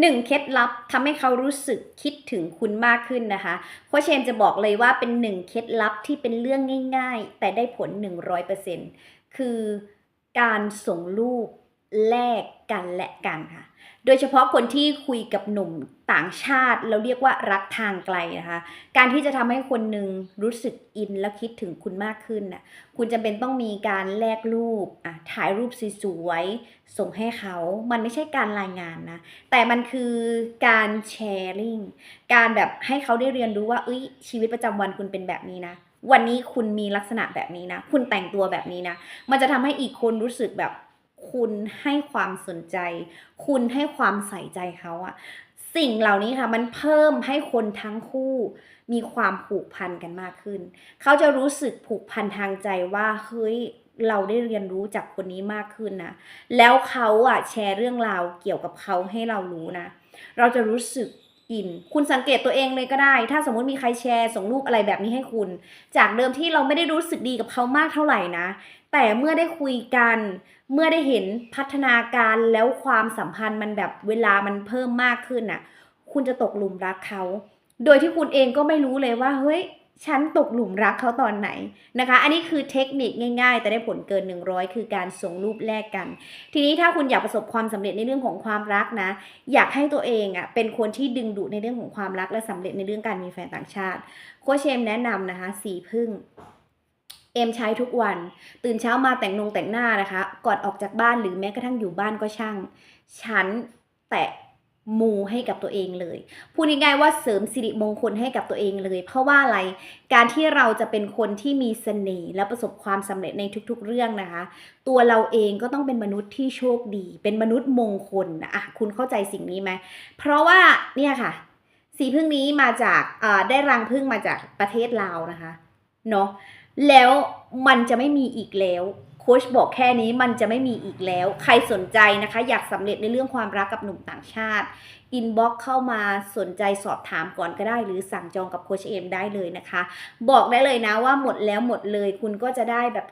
หนึ่งเคล็ดลับทำให้เขารู้สึกคิดถึงคุณมากขึ้นนะคะโคชเชนจะบอกเลยว่าเป็นหนึ่งเคล็ดลับที่เป็นเรื่องง่าย ๆ แต่ได้ผล 100%คือการส่งรูป แลกกันและกันค่ะ โดยเฉพาะคนที่คุยกับหนุ่มต่างชาติ เราเรียกว่ารักทางไกลนะคะ การที่จะทำให้คนหนึ่งรู้สึกอินและคิดถึงคุณมากขึ้นน่ะ คุณจำเป็นต้องมีการแลกรูปอะถ่ายรูปสวยๆ ส่งให้เขา มันไม่ใช่การรายงานนะ แต่มันคือการแชร์ลิงการแบบให้เขาได้เรียนรู้ว่าเอ้ยชีวิตประจำวันคุณเป็นแบบนี้นะ วันนี้คุณมีลักษณะแบบนี้นะ คุณแต่งตัวแบบนี้นะ มันจะทำให้อีกคนรู้สึกแบบ คุณให้ความสนใจ คุณให้ความใส่ใจเขาอะสิ่งเหล่านี้ค่ะมันเพิ่มให้คนทั้งคู่มีความผูกพันกันมากขึ้น เขาจะรู้สึกผูกพันทางใจว่าเฮ้ยเราได้เรียนรู้จากคนนี้มากขึ้นนะ แล้วเขาอะแชร์เรื่องราวเกี่ยวกับเขาให้เรารู้นะ เราจะรู้สึก อิน คุณสังเกตตัวเองเลยก็ได้ ถ้าสมมติมีใครแชร์ส่งรูปอะไรแบบนี้ให้คุณ จากเดิมที่เราไม่ได้รู้สึกดีกับเขามากเท่าไหร่นะ แต่เมื่อได้คุยกัน เมื่อได้เห็นพัฒนาการแล้วความสัมพันธ์มันแบบเวลามันเพิ่มมากขึ้นน่ะ คุณจะตกหลุมรักเขา โดยที่คุณเองก็ไม่รู้เลยว่าเฮ้ย ฉันตกหลุมรักเขาตอนไหนนะคะ อันนี้คือเทคนิคง่ายๆ แต่ได้ผลเกิน 100 คือการส่งรูปแลกกัน ทีนี้ถ้าคุณอยากประสบความสำเร็จในเรื่องของความรักนะ อยากให้ตัวเองอะเป็นคนที่ดึงดูดในเรื่องของความรักและสำเร็จในเรื่องการมีแฟนต่างชาติ โคชเชมแนะนำนะคะสีพึ่งเอมใช้ทุกวัน ตื่นเช้ามาแต่งนงแต่งหน้านะคะ ก่อนออกจากบ้านหรือแม้กระทั่งอยู่บ้านก็ช่าง ฉันแตะ มูให้กับตัวเองเลย พูดง่ายๆว่าเสริมสิริมงคลให้กับตัวเองเลย เพราะว่าอะไร การที่เราจะเป็นคนที่มีเสน่ห์และประสบความสำเร็จในทุกๆเรื่องนะคะ ตัวเราเองก็ต้องเป็นมนุษย์ที่โชคดี เป็นมนุษย์มงคลอะคุณเข้าใจสิ่งนี้ไหม เพราะว่าเนี่ยค่ะ สีพึ่งนี้มาจากได้รังพึ่งมาจากประเทศลาวนะคะเนาะแล้วมันจะไม่มีอีกแล้ว ค้ชบอกแค่นี้มันจะไม่มีอีกแล้ว ใครสนใจนะคะ อยากสำเร็จในเรื่องความรักกับหนุ่มต่างชาติอินบ็อกเข้ามาสนใจสอบถามก่อนก็ได้ หรือสั่งจองกับโค้ชเอมได้เลยนะคะ บอกได้เลยนะว่าหมดแล้วหมดเลย คุณก็จะได้แบบ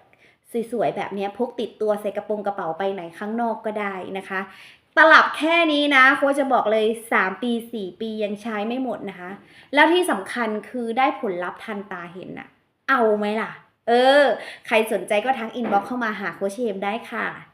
สวยๆแบบนี้พกติดตัวใส่กระโปรงกระเป๋าไปไหนข้างนอกก็ได้นะคะ ตลับแค่นี้นะโค้ชจะบอกเลย 3 ปี 4 ปียังใช้ไม่หมดนะคะ แล้วที่สำคัญคือได้ผลลัพธ์ทันตาเห็นนะเอาไหมล่ะ เออ ใครสนใจก็ทักอินบ็อกเข้ามาหาโคชเอมได้ค่ะ